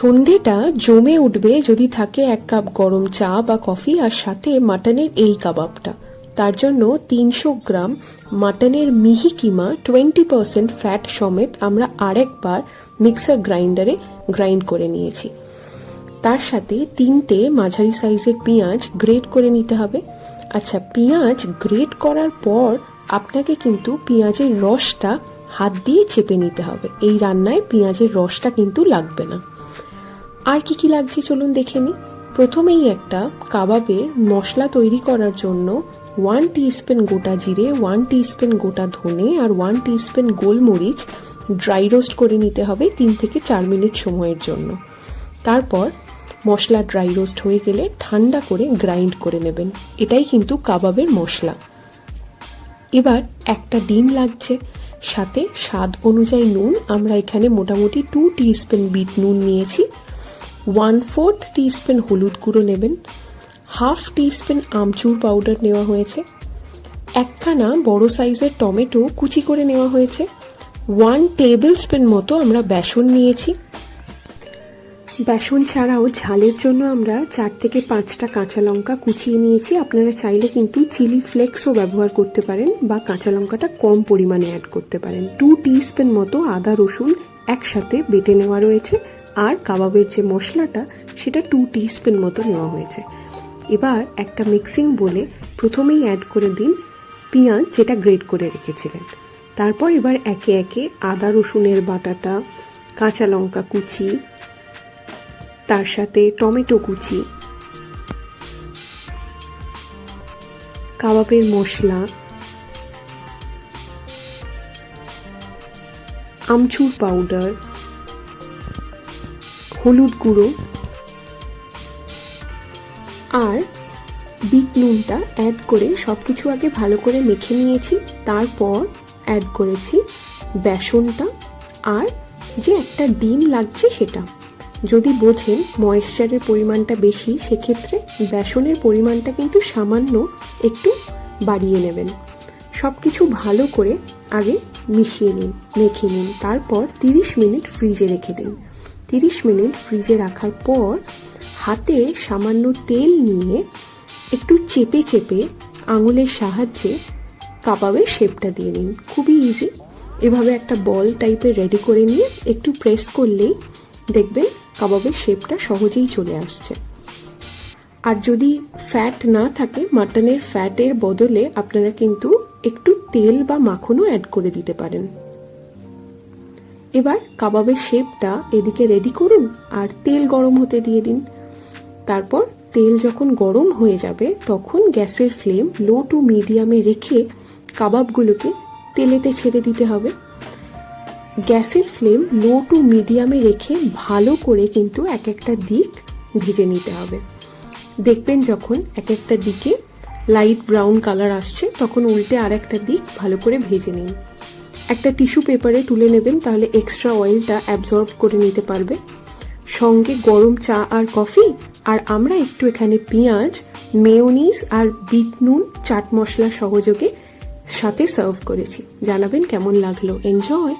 সন্ধেটা জমে উঠবে যদি থাকে এক কাপ গরম চা বা কফি আর সাথে মাটনের এই কাবাবটা। তার জন্য তিনশো গ্রাম মাটনের মিহি কিমা, টোয়েন্টি পার্সেন্ট ফ্যাট সমেত আমরা আরেকবার মিক্সার গ্রাইন্ডারে গ্রাইন্ড করে নিয়েছি। তার সাথে তিনটে মাঝারি সাইজের পেঁয়াজ গ্রেট করে নিতে হবে। আচ্ছা পেঁয়াজ গ্রেট করার পর আপনাকে কিন্তু পেঁয়াজের রসটা হাত দিয়ে চেপে নিতে হবে। এই রান্নায় পেঁয়াজের রসটা কিন্তু লাগবে না। আর কি কি লাগছে চলুন দেখে নিই প্রথমেই একটা কাবাবের মশলা তৈরি করার জন্য ওয়ান টিস্পুন গোটা জিরে ওয়ান টিস্পুন গোটা ধনে আর ওয়ান টিস্পুন গোলমরিচ ড্রাই রোস্ট করে নিতে হবে তিন থেকে চার মিনিট সময়ের জন্য। তারপর মশলা ড্রাই রোস্ট হয়ে গেলে ঠান্ডা করে গ্রাইন্ড করে নেবেন। এটাই কিন্তু কাবাবের মশলা। এবার একটা ডিম লাগছে। সাথে স্বাদ অনুযায়ী নুন। আমরা এখানে মোটামুটি টু টিস্পুন বিট নুন নিয়েছি। ওয়ান ফোর্থ টিস্পুন হলুদ গুঁড়ো নেবেন, হাফ টিস্পুন আমচুর পাউডার নেওয়া হয়েছে, একখানা বড় সাইজের টমেটো কুচি করে নেওয়া হয়েছে, ওয়ান টেবিল স্পুন মতো আমরা বেসন নিয়েছি। বেসন ছাড়াও ঝালের জন্য আমরা চার থেকে পাঁচটা কাঁচা লঙ্কা কুচিয়ে নিয়েছি। আপনারা চাইলে কিন্তু চিলি ফ্লেক্সও ব্যবহার করতে পারেন বা কাঁচা লঙ্কাটা কম পরিমাণে অ্যাড করতে পারেন। টু টিস্পুন মতো আদা রসুন একসাথে বেটে নেওয়া রয়েছে। আর কাবাবের যে মশলাটা, সেটা টু টিস্পুন মতো নেওয়া হয়েছে। এবার একটা মিক্সিং বলে প্রথমেই অ্যাড করে দিন পেঁয়াজ, যেটা গ্রেট করে রেখেছিলেন। তারপর এবার একে একে আদা, রসুনের বাটাটা, কাঁচা লঙ্কা কুচি, তার সাথে টমেটো কুচি, কাবাবের মশলা, আমচুর পাউডার হলুদ গুঁড়ো আর বিট নুনটা অ্যাড করে সব কিছু আগে ভালো করে মেখে নিয়েছি। তারপর অ্যাড করেছি বেসনটা আর যে একটা ডিম লাগছে সেটা। যদি বোঝেন ময়েশ্চারের পরিমাণটা বেশি, সেক্ষেত্রে বেসনের পরিমাণটা কিন্তু সামান্য একটু বাড়িয়ে নেবেন। সব কিছু ভালো করে আগে মিশিয়ে নিন, মেখে নিন। তারপর তিরিশ মিনিট ফ্রিজে রেখে দিন। তিরিশ মিনিট ফ্রিজে রাখার পর হাতে সামান্য তেল নিয়ে একটু চেপে চেপে আঙুলের সাহায্যে কাবাবের শেপটা দিয়ে নিন। খুবই ইজি এভাবে একটা বল টাইপের রেডি করে নিয়ে একটু প্রেস করলেই দেখবেন কাবাবের শেপটা সহজেই চলে আসছে। আর যদি ফ্যাট না থাকে মাটনের ফ্যাটের বদলে আপনারা কিন্তু একটু তেল বা মাখনও অ্যাড করে দিতে পারেন। এবার কাবাবের শেপটা এদিকে রেডি করুন আর তেল গরম হতে দিয়ে দিন। তারপর তেল যখন গরম হয়ে যাবে, তখন গ্যাসের ফ্লেম লো টু মিডিয়ামে রেখে কাবাবগুলোকে তেলেতে ছেড়ে দিতে হবে। গ্যাসের ফ্লেম লো টু মিডিয়ামে রেখে ভালো করে কিন্তু এক একটা দিক ভেজে নিতে হবে। দেখবেন যখন এক একটা দিকে লাইট ব্রাউন কালার আসছে, তখন উল্টে আর একটা দিক ভালো করে ভেজে নিন। একটা টিস্যু পেপারে তুলে নেবেন, তাহলে এক্সট্রা অয়েলটা অ্যাবজর্ব করে নিতে পারবে। সঙ্গে গরম চা আর কফি আর আমরা একটু এখানে পেঁয়াজ মেয়নিজ আর বিট নুন, চাট মশলা সহযোগে সাথে সার্ভ করেছি। জানাবেন কেমন লাগল। এনজয়